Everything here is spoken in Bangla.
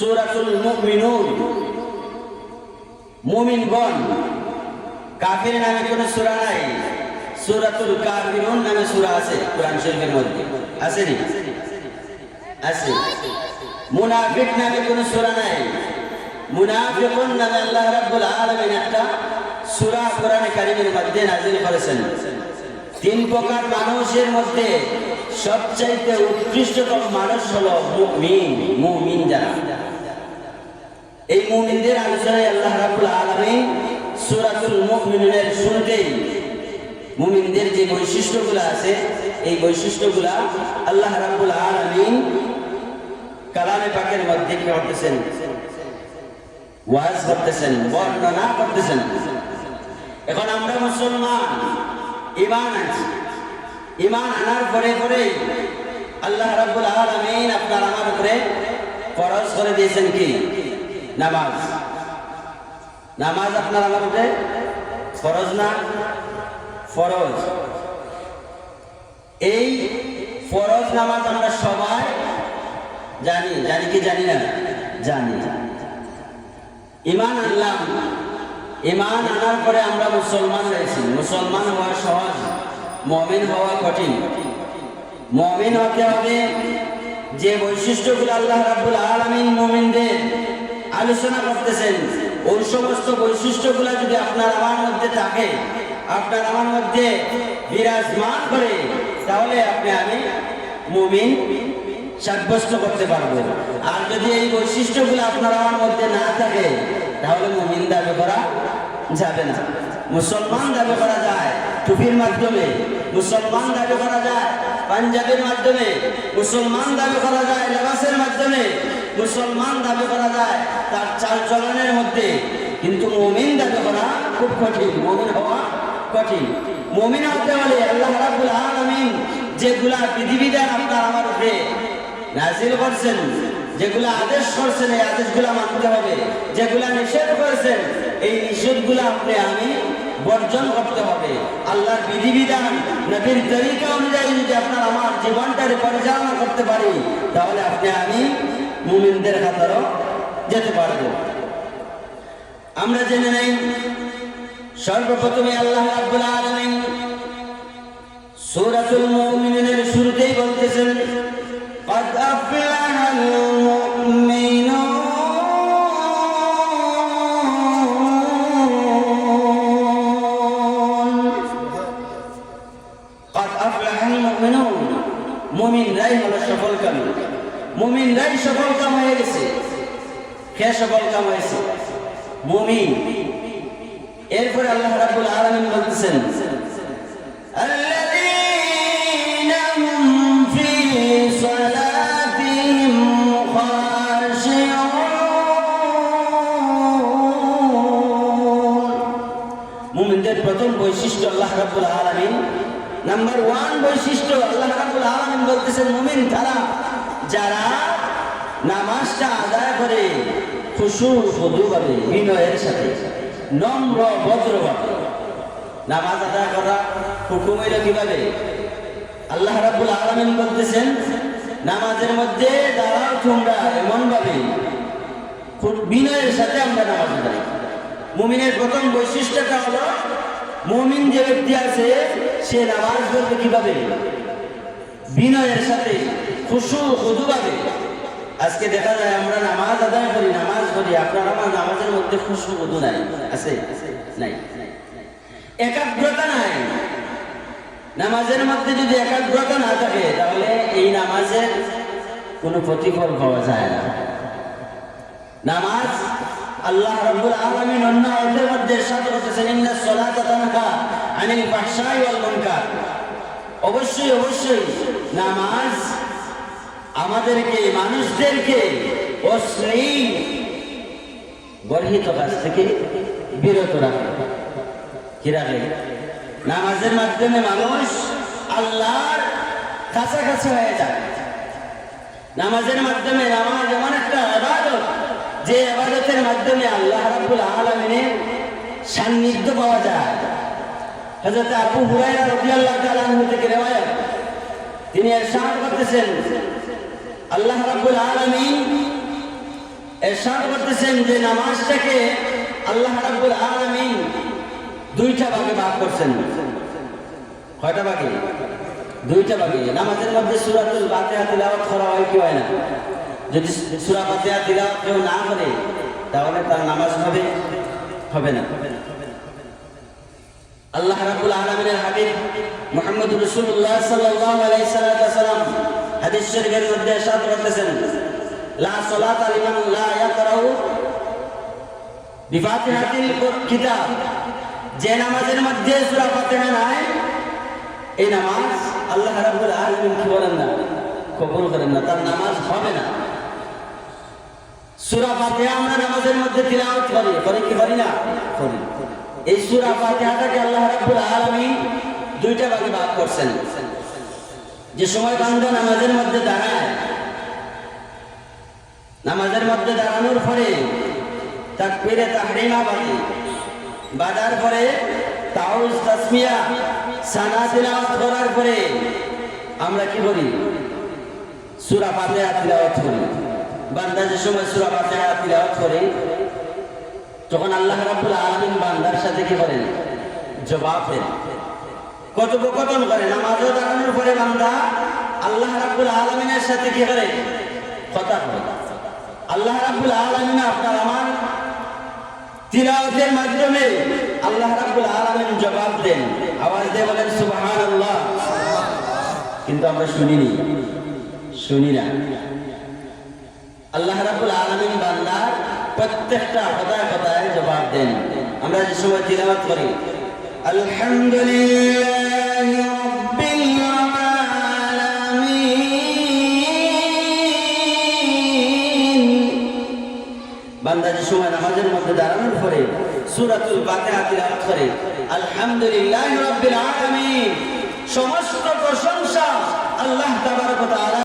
সূরাতুল মুমিনুন। মুমিনগণ, কাফির নামে কোনো সূরা নাই। সূরাতুল কাফিরুন নামে সূরা আছে কোরআন শরীফের মধ্যে। আছে নি? আছে। মুনাফিক নামে কোনো সূরা নাই। মুনাফিকুন নামে আল্লাহ রাব্বুল আলামিন একটা সূরা কোরআনে কারীমের মধ্যে নাযিল করেছেন। তিন প্রকার মানুষের মধ্যে সবচাইতে উৎকৃষ্টতম মানুষ হলো মুমিন মুমিন যারা। এই মুমিনদের আলোচনায় আল্লাহ রাব্বুল আলামিন সূরাতুল মুমিনুনের শুরুতেই মুমিনদের যে বৈশিষ্ট্যগুলো আছে, এই বৈশিষ্ট্যগুলা আল্লাহ রাব্বুল আলামিন কালামে পাকের মধ্যে কি করতেছেন? ওয়াজ করতেছেন, বর্ণনা করতেছেন। এখন আমরা মুসলমান ইমান আছি ইমান আনার পরে পরে আল্লাহ রাব্বুল আলামিন আপনার আমার উপরে ফরজ করে দিয়েছেন কি? নামাজ। নামাজ আপনার আমার উপরে ফরজ না? ফরজ। এই ফরজ নামাজ আমরা সবাই জানি। জানি কি জানি না? জানি। ইমান আনলাম। ইমান আনার পরে আমরা মুসলমান হয়েছি মুসলমান হওয়া সহজ, মমিন হওয়া কঠিন। মমিন হতে হবে যে বৈশিষ্ট্যগুলো আল্লাহ রাব্বুল আলামিন মুমিনদের আলোচনা করতেছেন। ওই সমস্ত বৈশিষ্ট্যগুলো যদি আপনার আমার মধ্যে থাকে, আপনার আমার মধ্যে বিরাজমান করে, তাহলে আপনি আমি মুমিন সাব্যস্ত করতে পারব। আর যদি এই বৈশিষ্ট্যগুলো আপনার আমার মধ্যে না থাকে, তাহলে মুমিন দাবি করা যাবে না। মুসলমান দাবি করা যায় টুপির মাধ্যমে, মুসলমান দাবি করা যায় পাঞ্জাবের মাধ্যমে, মুসলমান দাবি করা যায় লেবাসের মাধ্যমে মুসলমান দাবি করা যায়, তার চাল চলনের মধ্যে। কিন্তু মমিন দাবি করা খুব কঠিন, মমিন হওয়া কঠিন। মমিন হতে হলে আল্লাহ রাব্বুল আলামিন যেগুলা বিধিবিধান আপনার আমার উপরে নাজিল করছেন, যেগুলা আদেশ করছেন, এই আদেশগুলা মানতে হবে। যেগুলা নিষেধ করেছেন, এই নিষেধগুলা আপনি আমি বর্জন করতে হবে। আল্লাহর বিধিবিধান, নবীর তরিকা অনুযায়ী যদি আপনার আমার জীবনটারে পরিচালনা করতে পারি, তাহলে আপনি আমি মুমিনদের খাতারও যেতে পারবো আমরা জেনে নেই সর্বপ্রথমে আল্লাহ রাব্বুল আলামিন সূরাতুল মুমিনের শুরুতেই বলতেছেন قد أفلح المؤمنون قد أفلح المؤمنون মুমিনরাই হলো সফল কামী মুমিনরাই সফল কামাই গেছে। কে সফল কামাইছে মুমিন। এরপরে আল্লাহ রাব্বুল আলামিন বলছেন প্রথম বৈশিষ্ট্য আল্লাহ রাব্বুল নাম্বার ওয়ান বৈশিষ্ট্য বলতেছেন, মুমিন তারা যারা নামাজটা আদায় করে খুশু খুদুভাবে বিনয়ের সাথে, নম্র, ভদ্রভাবে। নামাজ আদায় করা হুকুম হইল কীভাবে? আল্লাহ রাব্বুল আলামিন বলতেছেন, নামাজের মধ্যে দাঁড়াও তোমরা এমন ভাবে খুব বিনয়ের সাথে আমরা নামাজ আদায়। মুমিনের প্রথম বৈশিষ্ট্যটা হলো, মুমিন যে ব্যক্তি আছে, সে নামাজ পড়বে কীভাবে? বিনয়ের সাথে। খুশু খুদুভাবে আজকে দেখা যায় আমরা নামাজ আদায় করি, নামাজ পড়ি, আপনার আমার নামাজের মধ্যে খুশু খুদু নাই। আছে? নাই। একাগ্রতা নাই। নামাজের মধ্যে যদি একাগ্রতা না থাকে, তাহলে এই নামাজের কোনো প্রতিফল পাওয়া যায় না। নামাজ আল্লাহ রাব্বুল আলামিন অন্য আয়াতের মধ্যে ইরশাদ করতেছেন ইন্নাস সালাতা তানহা আনিল ফাহশাই অবশ্যই অবশ্যই, নামাজ আমাদেরকে, মানুষদেরকে অশ্লীল কাজ থেকে বিরত রাখে। কি রাখে? নামাজের মাধ্যমে মানুষ আল্লাহর কাছাকাছি হয়ে যায়। নামাজের মাধ্যমে নামাজ এমন একটা আবাদত, যে আবাদতের মাধ্যমে আল্লাহ রাব্বুল আলামিনের সান্নিধ্য পাওয়া যায়। হযরত আবু রাদিয়াল্লাহু তাআলা আনহু থেকে তিনি ইরশাদ করতেছেন। আল্লাহ রাব্বুল আলামিন এরশাদ করতেছেন যে নামাজটাকে আল্লাহ রাব্বুল আলামিন দুইটা ভাগে ভাগ করছেন। কয়টা ভাগে? দুইটা ভাগে। নামাজের মধ্যে সূরাতুল ফাতিহা তিলাওয়াত করা হয় কি হয় না? যদি সূরা ফাতিহা তিলাওয়াত কেউ না করে, তাহলে তার নামাজ হবে হবে না। আল্লাহ রাব্বুল আলামিনের হাবিব মুহাম্মদ রাসূলুল্লাহ সাল্লাল্লাহু আলাইহি সাল্লাম হাদিস শরীফের মধ্যে ইরশাদ করতেছেন। লা সালাতা লিমান লা ইয়াকরাউ বিফাতিহাতিল কিতাব। যে নামাজের মধ্যে সূরা ফাতিহা নাই, এই নামাজ আল্লাহ রাব্বুল আলামিন কি বলেন না? কবুল করেন না, তার নামাজ হবে না। সূরা ফাতিহা আমরা নামাজের মধ্যে তিলাওয়াত করি করি কি করি না? করি। এই সূরা ফাতিহাটাকে আল্লাহ রাব্বুল আলামিন দুইটা ভাগে ভাগ করছেন। যে সময় বান্দা নামাজের মধ্যে দাঁড়ায়, নামাজের মধ্যে দাঁড়ানোর পরে তাকবীরে তাহরিমা বাদে বাদার পরে তাউজ তাসমিয়া, সানা তিলাওয়াত করার পরে আমরা কি করি? সূরা ফাতিহা তিলাওয়াত করি। বান্দা যে সময় সূরা ফাতিহা তিলাওয়াত করে, তখন আল্লাহ রাব্বুল আলামিন বান্দার সাথে কি করেন? জবাব দেন। কথোপকথন করে, নামাজও দাঁড়ানোর পরে বান্দা আল্লাহ রাব্বুল আলামিনের সাথে কি করে? কথা বলে। আল্লাহ রাব্বুল আলামিন আপনার আমার তিলাওয়াতের মাধ্যমে আল্লাহ রাব্বুল আলামিন জবাব দেন। আওয়াজ দিয়ে বলেন, সুবহানাল্লাহ। কিন্তু আমরা শুনিনি। শুনি না। আল্লাহ রাব্বুল আলামিন বান্দার প্রত্যেকটা কথায় কথায় জবাব দেন। আমরা যে সময় তিলাওয়াত করি, আলহামদুলিল্লাহ। বান্দা যে সময় নামাজের মধ্যে দাঁড়ানোর পরে সুরাতুল ফাতিহা তিলাওয়াত করে। আলহামদুলিল্লাহ রাব্বিল আলামিন। সমস্ত প্রশংসা আল্লাহ তাবারক ওয়া তাআলা